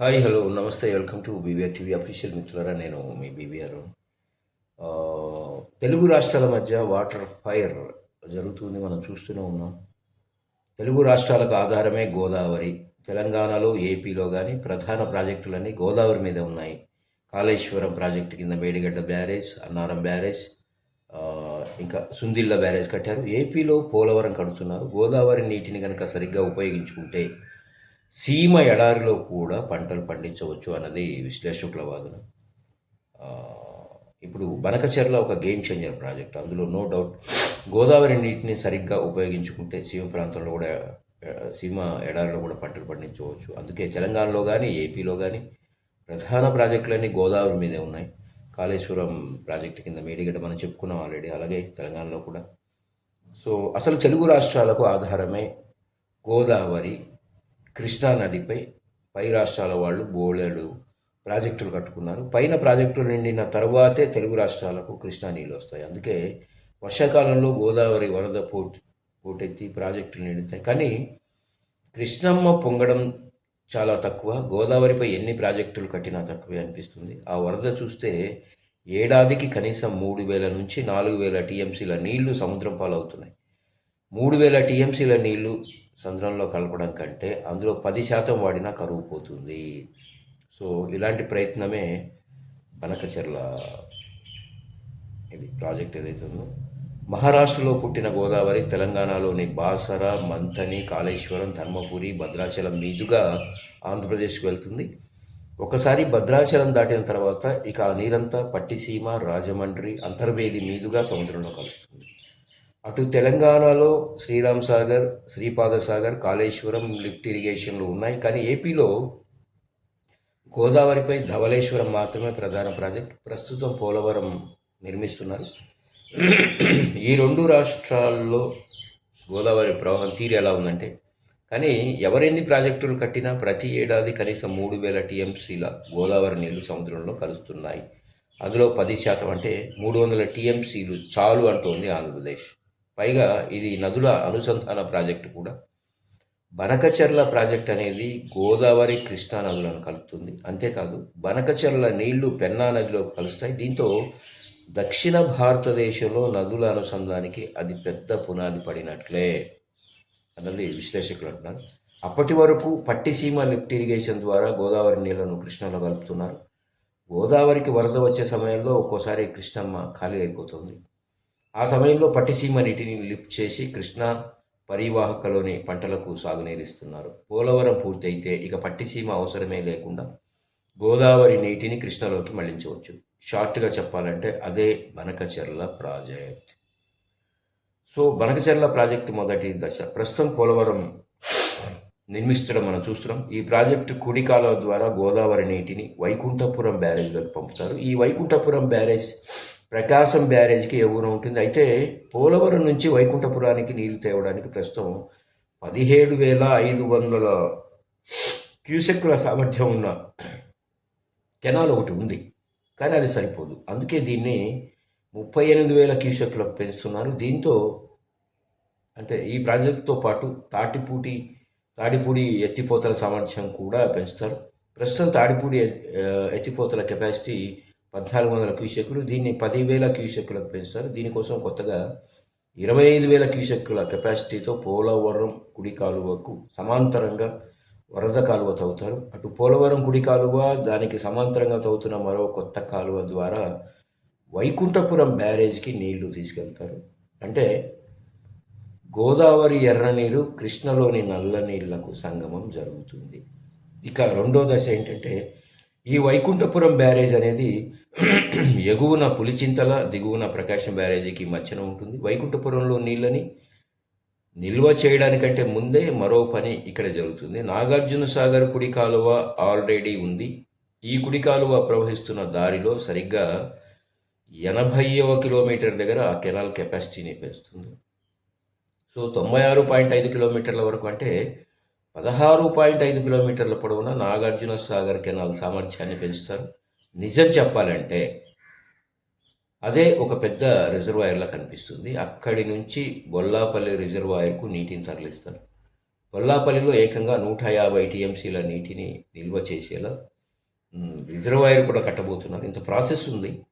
Hi hello namaste welcome to BBR TV official మిత్రులరా నేను మీ BBR Telugu రాష్ట్రాల మధ్య వాటర్ ఫైర్ జరుగుతుంది మనం చూస్తూనే ఉన్నాం. తెలుగు రాష్ట్రాలకు ఆధారమే గోదావరి. తెలంగాణలో ఏపీలో కానీ ప్రధాన ప్రాజెక్టులన్నీ గోదావరి మీద ఉన్నాయి. కాళేశ్వరం ప్రాజెక్టు కింద మేడిగడ్డ బ్యారేజ్ అన్నారం బ్యారేజ్ ఇంకా సుందిళ్ళ బ్యారేజ్ కట్టారు. ఏపీలో పోలవరం కడుతున్నారు. గోదావరి నీటిని కనుక సరిగ్గా ఉపయోగించుకుంటే సీమ ఎడారిలో కూడా పంటలు పండించవచ్చు అన్నది విశ్లేషకుల వాదన. ఇప్పుడు బనకచెర్ల ఒక గేమ్ చేంజర్ ప్రాజెక్ట్ అందులో నో డౌట్ గోదావరి నీటిని సరిగ్గా ఉపయోగించుకుంటే సీమ ప్రాంతంలో కూడా సీమ ఎడారిలో కూడా పంటలు పండించవచ్చు. అందుకే తెలంగాణలో కానీ ఏపీలో కానీ ప్రధాన ప్రాజెక్టులన్నీ గోదావరి మీదే ఉన్నాయి. కాళేశ్వరం ప్రాజెక్టు కింద మేడిగడ్డ మనం చెప్పుకున్నాం ఆల్రెడీ అలాగే తెలంగాణలో కూడా. సో అసలు తెలుగు రాష్ట్రాలకు ఆధారమే గోదావరి కృష్ణా నదిపై పై రాష్ట్రాల వాళ్ళు బోలెడు ప్రాజెక్టులు కట్టుకున్నారు. పైన ప్రాజెక్టులు నిండిన తర్వాతే తెలుగు రాష్ట్రాలకు కృష్ణా నీళ్ళు వస్తాయి. అందుకే వర్షాకాలంలో గోదావరి వరద పోటీ పోటెత్తి ప్రాజెక్టులు నిండుతాయి. కానీ కృష్ణమ్మ పొంగడం చాలా తక్కువ. గోదావరిపై ఎన్ని ప్రాజెక్టులు కట్టినా తక్కువే అనిపిస్తుంది. ఆ వరద చూస్తే ఏడాదికి కనీసం మూడు వేల నుంచి నాలుగు వేల టీఎంసీల నీళ్ళు సముద్రం పాలవుతున్నాయి. మూడు వేల టీఎంసీల నీళ్ళు సముద్రంలో కలపడం కంటే అందులో పది శాతం వాడినా కరువు పోతుంది. సో ఇలాంటి ప్రయత్నమే బనకచర్ల ఇది ప్రాజెక్ట్ ఏదైతే ఉందో మహారాష్ట్రలో పుట్టిన గోదావరి తెలంగాణలోని బాసర మంథని కాళేశ్వరం ధర్మపురి భద్రాచలం మీదుగా ఆంధ్రప్రదేశ్కి వెళ్తుంది. ఒకసారి భద్రాచలం దాటిన తర్వాత ఇక ఆ నీరంతా పట్టిసీమ రాజమండ్రి అంతర్వేది మీదుగా సముద్రంలో కలుస్తుంది. అటు తెలంగాణలో శ్రీరామ్ సాగర్ శ్రీపాద సాగర్ కాళేశ్వరం లిఫ్ట్ ఇరిగేషన్లు ఉన్నాయి. కానీ ఏపీలో గోదావరిపై ధవళేశ్వరం మాత్రమే ప్రధాన ప్రాజెక్ట్. ప్రస్తుతం పోలవరం నిర్మిస్తున్నారు. ఈ రెండు రాష్ట్రాల్లో గోదావరి ప్రవాహం తీరు ఎలా ఉందంటే కానీ ఎవరెన్ని ప్రాజెక్టులు కట్టినా ప్రతి ఏడాది కనీసం మూడు వేల టీఎంసీల గోదావరి నీళ్ళు సముద్రంలో కలుస్తున్నాయి. అందులో పది శాతం అంటే మూడు వందల టీఎంసీలు చాలు అంటోంది ఆంధ్రప్రదేశ్. పైగా ఇది నదుల అనుసంధాన ప్రాజెక్టు కూడా. బనకచెర్ల ప్రాజెక్ట్ అనేది గోదావరి కృష్ణా నదులను కలుపుతుంది. అంతేకాదు బనకచెర్ల నీళ్ళు పెన్నా నదిలో కలుస్తాయి. దీంతో దక్షిణ భారతదేశంలో నదుల అనుసంధానికి అది పెద్ద పునాది పడినట్లే అన్నది విశ్లేషకులు అంటున్నారు. అప్పటి వరకు పట్టిసీమ లిఫ్ట్ ఇరిగేషన్ ద్వారా గోదావరి నీళ్ళను కృష్ణలో కలుపుతున్నారు. గోదావరికి వరద వచ్చే సమయంలో ఒక్కోసారి కృష్ణమ్మ ఖాళీ అయిపోతుంది. ఆ సమయంలో పట్టిసీమ నీటిని లిఫ్ట్ చేసి కృష్ణా పరివాహకలోని పంటలకు సాగునీరిస్తున్నారు. పోలవరం పూర్తయితే ఇక పట్టిసీమ అవసరమే లేకుండా గోదావరి నీటిని కృష్ణలోకి మళ్ళించవచ్చు. షార్ట్గా చెప్పాలంటే అదే Banakacherla project. So Banakacherla project మొదటి దశ. ప్రస్తుతం పోలవరం నిర్మిస్తడం మనం చూస్తున్నాం. ఈ ప్రాజెక్టు కుడి కాలువ ద్వారా గోదావరి నీటిని వైకుంఠపురం బ్యారేజ్లోకి పంపుతారు. ఈ వైకుంఠపురం బ్యారేజ్ ప్రకాశం బ్యారేజ్కి ఎగువన ఉంటుంది. అయితే పోలవరం నుంచి వైకుంఠపురానికి నీళ్ళు తేవడానికి ప్రస్తుతం పదిహేడు వేల ఐదు వందల క్యూసెక్కుల సామర్థ్యం ఉన్న కెనాల్ ఒకటి ఉంది. కానీ అది సరిపోదు. అందుకే దీన్ని ముప్పై ఎనిమిది వేల క్యూసెక్లకు పెంచుతున్నారు. దీంతో అంటే ఈ ప్రాజెక్టుతో పాటు తాటిపూటి తాడిపూడి ఎత్తిపోతల సామర్థ్యం కూడా పెంచుతారు. ప్రస్తుతం తాడిపూడి ఎత్తిపోతల కెపాసిటీ పద్నాలుగు వందల క్యూసెక్కులు దీన్ని పదివేల క్యూసెక్కులకు పెంచుతారు. దీనికోసం కొత్తగా ఇరవై ఐదు వేల క్యూసెక్కుల కెపాసిటీతో పోలవరం కుడి కాలువకు సమాంతరంగా వరద కాలువ తవ్వుతారు. అటు పోలవరం కుడి కాలువ దానికి సమాంతరంగా తవ్వుతున్న మరో కొత్త కాలువ ద్వారా వైకుంఠపురం బ్యారేజ్కి నీళ్ళు తీసుకెళ్తారు. అంటే గోదావరి ఎర్రనీరు కృష్ణలోని నల్ల నీళ్ళకు సంగమం జరుగుతుంది. ఇక రెండో దశ ఏంటంటే ఈ వైకుంఠపురం బ్యారేజ్ అనేది ఎగువన పులిచింతల దిగువన ప్రకాశం బ్యారేజీకి మధ్యన ఉంటుంది. వైకుంఠపురంలో నీళ్ళని నిల్వ చేయడానికంటే ముందే మరో పని ఇక్కడ జరుగుతుంది. నాగార్జున సాగర్ కుడి కాలువ ఆల్రెడీ ఉంది. ఈ కుడి కాలువ ప్రవహిస్తున్న దారిలో సరిగ్గా ఎనభైవ కిలోమీటర్ దగ్గర ఆ కెనాల్ కెపాసిటీని పెంచుతుంది. సో తొంభై ఆరు పాయింట్ ఐదు కిలోమీటర్ల వరకు అంటే పదహారు పాయింట్ ఐదు కిలోమీటర్ల పొడవున నాగార్జున సాగర్ కెనాల్ సామర్థ్యాన్ని పెంచుతారు. నిజం చెప్పాలంటే అదే ఒక పెద్ద రిజర్వాయర్లా కనిపిస్తుంది. అక్కడి నుంచి బొల్లాపల్లి రిజర్వాయర్కు నీటిని తరలిస్తారు. బొల్లాపల్లిలో ఏకంగా నూట యాభై టీఎంసీల నీటిని నిల్వ చేసేలా రిజర్వాయర్ కూడా కట్టబోతున్నారు. ఇంత ప్రాసెస్ ఉంది.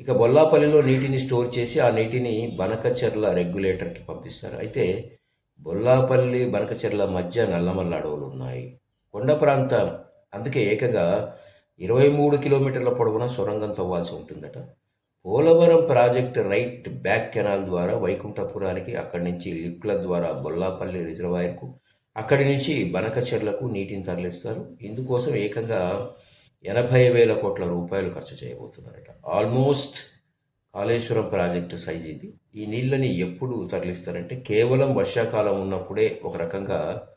ఇక బొల్లాపల్లిలో నీటిని స్టోర్ చేసి ఆ నీటిని బనకచెర్ల రెగ్యులేటర్కి పంపిస్తారు. అయితే బొల్లాపల్లి బనకచెర్ల మధ్య నల్లమల్ల అడవులు ఉన్నాయి కొండ ప్రాంతం అందుకే ఏకంగా ఇరవై మూడు కిలోమీటర్ల పొడవున సొరంగం తవ్వాల్సి ఉంటుందట. Polavaram project right bank canal ద్వారా వైకుంఠపురానికి అక్కడి నుంచి లిఫ్ట్ల ద్వారా బొల్లాపల్లి రిజర్వాయర్కు అక్కడి నుంచి బనకచెర్లకు నీటిని తరలిస్తారు. ఇందుకోసం ఏకంగా ఎనభై వేల కోట్ల రూపాయలు ఖర్చు చేయబోతున్నారట. ఆల్మోస్ట్ కాళేశ్వరం ప్రాజెక్టు సైజ్ ఇది. ఈ నీళ్ళని ఎప్పుడు తరలిస్తారంటే కేవలం వర్షాకాలం ఉన్నప్పుడే ఒక రకంగా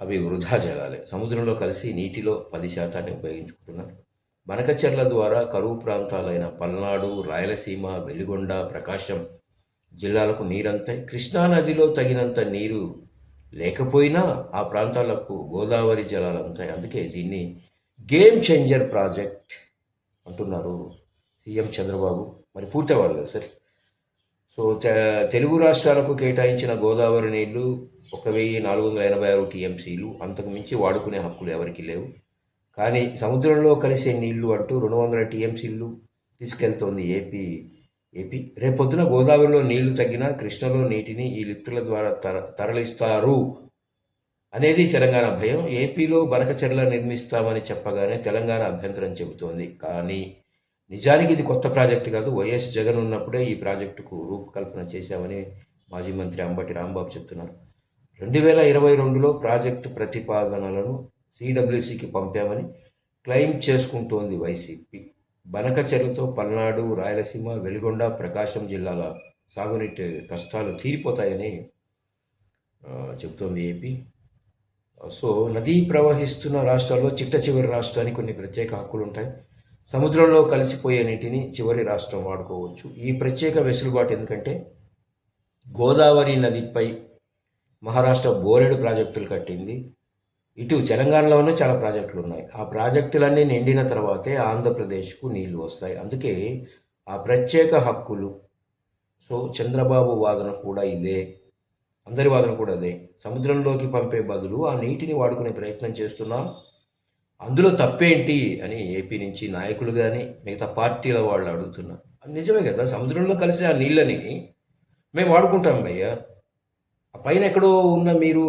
అవి వృధా జలాలే. సముద్రంలో కలిసి నీటిలో పది శాతాన్ని ఉపయోగించుకుంటున్నారు. బనకచెర్ల ద్వారా కరువు ప్రాంతాలైన పల్నాడు రాయలసీమ వెలిగొండ ప్రకాశం జిల్లాలకు నీరంతాయి కృష్ణా నదిలో తగినంత నీరు లేకపోయినా ఆ ప్రాంతాలకు గోదావరి జలాలు అంతాయి అందుకే దీన్ని గేమ్ చేంజర్ ప్రాజెక్ట్ అంటున్నారు సీఎం చంద్రబాబు. మరి పూర్తవ్వాలి కదా సార్. సో తెలుగు రాష్ట్రాలకు కేటాయించిన గోదావరి నీళ్ళు ఒక వెయ్యి నాలుగు వందల ఎనభై ఆరు టీఎంసీలు అంతకు మించి వాడుకునే హక్కులు ఎవరికి లేవు. కానీ సముద్రంలో కలిసే నీళ్ళు అంటూ రెండు వందల టీఎంసీలు తీసుకెళ్తోంది ఏపీ ఏపీ. రేపొద్దున గోదావరిలో నీళ్ళు తగ్గినా కృష్ణలో నీటిని ఈ లిఫ్టుల ద్వారా తర తరలిస్తారు అనేది తెలంగాణ భయం. ఏపీలో బనకచెర్ల నిర్మిస్తామని చెప్పగానే తెలంగాణ అభ్యంతరం చెబుతోంది. కానీ నిజానికి ఇది కొత్త ప్రాజెక్టు కాదు. వైఎస్ జగన్ ఉన్నప్పుడే ఈ ప్రాజెక్టుకు రూపకల్పన చేశామని మాజీ మంత్రి అంబటి రాంబాబు చెప్తున్నారు. రెండు వేల ఇరవై రెండులో ప్రాజెక్టు ప్రతిపాదనలను సిడబ్ల్యూసికి పంపామని క్లెయిమ్ చేసుకుంటోంది వైసీపీ. బనకచెర్లతో పల్నాడు రాయలసీమ వెలిగొండ ప్రకాశం జిల్లాల సాగునీటి కష్టాలు తీరిపోతాయని చెబుతోంది ఏపీ. సో నదీ ప్రవహిస్తున్న రాష్ట్రాల్లో చిట్ట చివరి రాష్ట్రానికి కొన్ని ప్రత్యేక హక్కులు ఉంటాయి సముద్రంలో కలిసిపోయే నీటిని చివరి రాష్ట్రం వాడుకోవచ్చు. ఈ ప్రత్యేక వెసులుబాటు ఎందుకంటే గోదావరి నదిపై మహారాష్ట్ర బోలెడు ప్రాజెక్టులు కట్టింది. ఇటు తెలంగాణలోనే చాలా ప్రాజెక్టులు ఉన్నాయి ఆ ప్రాజెక్టులన్నీ నిండిన తర్వాతే ఆంధ్రప్రదేశ్కు నీళ్ళు వస్తాయి. అందుకే ఆ ప్రత్యేక హక్కులు సో చంద్రబాబు వాదన కూడా ఇదే. అందరి వాదన కూడా అదే. సముద్రంలోకి పంపే బదులు ఆ నీటిని వాడుకునే ప్రయత్నం చేస్తున్నాం. అందులో తప్పేంటి అని ఏపీ నుంచి నాయకులు కానీ మిగతా పార్టీల వాళ్ళు అడుగుతున్నారు నిజమే కదా సముద్రంలో కలిసి ఆ నీళ్ళని మేము వాడుకుంటాం భయ్యా. ఆ పైన ఎక్కడో ఉన్న మీరు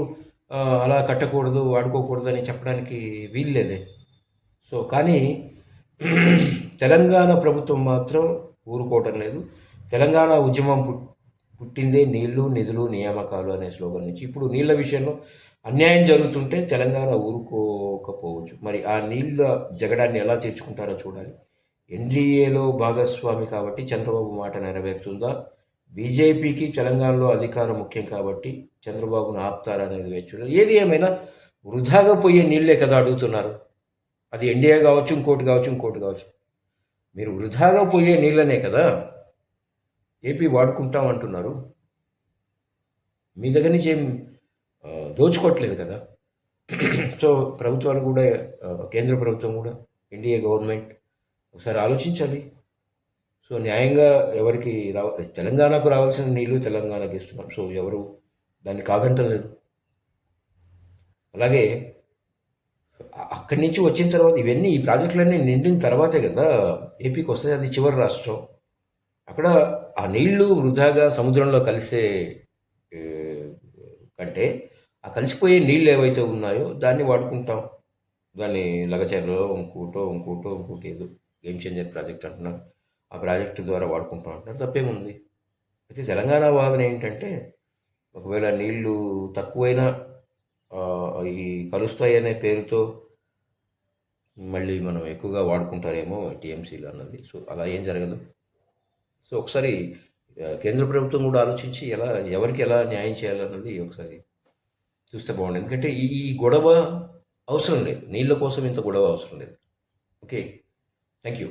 అలా కట్టకూడదు వాడుకోకూడదు అని చెప్పడానికి వీల్లేదే సో కానీ తెలంగాణ ప్రభుత్వం మాత్రం ఊరుకోవటం లేదు. తెలంగాణ ఉద్యమం పుట్- పుట్టిందే నీళ్ళు నిధులు నియామకాలు అనే స్లోగన్ నుంచి. ఇప్పుడు నీళ్ళ విషయంలో అన్యాయం జరుగుతుంటే తెలంగాణ ఊరుకోకపోవచ్చు. మరి ఆ నీళ్ళ జగడాన్ని ఎలా తెచ్చుకుంటారో చూడాలి. ఎన్డీఏలో భాగస్వామి కాబట్టి చంద్రబాబు మాట నెరవేరుతుందా? బీజేపీకి తెలంగాణలో అధికారం ముఖ్యం కాబట్టి చంద్రబాబును ఆపుతారనేది వేచి ఏది ఏమైనా వృధాగా పోయే నీళ్ళే కదా అడుగుతున్నారు. అది ఎన్డీఏ కావచ్చు ఇంకోటి కావచ్చు ఇంకోటి కావచ్చు. మీరు వృధాగా పోయే నీళ్ళనే కదా. ఏపీ వాడుకుంటాం అంటున్నారు. మీ దగ్గర నుంచి ఏం దోచుకోవట్లేదు కదా. సో ప్రభుత్వాలు కూడా కేంద్ర ప్రభుత్వం కూడా ఎన్డీఏ గవర్నమెంట్ ఒకసారి ఆలోచించాలి. సో న్యాయంగా ఎవరికి రావ తెలంగాణకు రావాల్సిన నీళ్ళు తెలంగాణకి ఇస్తున్నాం. సో ఎవరు దాన్ని కాదంటం లేదు. అలాగే అక్కడి నుంచి వచ్చిన తర్వాత ఇవన్నీ ఈ ప్రాజెక్టులన్నీ నిండిన తర్వాతే కదా ఏపీకి వస్తుంది అది చివరి రాష్ట్రం. అక్కడ ఆ నీళ్ళు వృధాగా సముద్రంలో కలిసే కంటే ఆ కలిసిపోయే నీళ్ళు ఏవైతే ఉన్నాయో దాన్ని వాడుకుంటాం. దాన్ని లగచర్లో ఇంకోటో ఇంకోటో ఇంకోటి ఏదో గేమ్ చేంజర్ ప్రాజెక్ట్ అంటున్నారు ఆ ప్రాజెక్టు ద్వారా వాడుకుంటాం అంటున్నారు. తప్పేముంది? అయితే తెలంగాణ వాదన ఏంటంటే ఒకవేళ నీళ్ళు తక్కువైనా ఈ కలుస్తాయి అనే పేరుతో మళ్ళీ మనం ఎక్కువగా వాడుకుంటారేమో టీఎంసీలు అన్నది. సో అలా ఏం జరగదు. సో ఒకసారి కేంద్ర ప్రభుత్వం కూడా ఆలోచించి ఎలా ఎవరికి ఎలా న్యాయం చేయాలన్నది ఒకసారి చూస్తే బాగుంది ఎందుకంటే ఈ ఈ గొడవ అవసరం లేదు. నీళ్ళ కోసం ఇంత గొడవ అవసరం లేదు. ఓకే? Thank you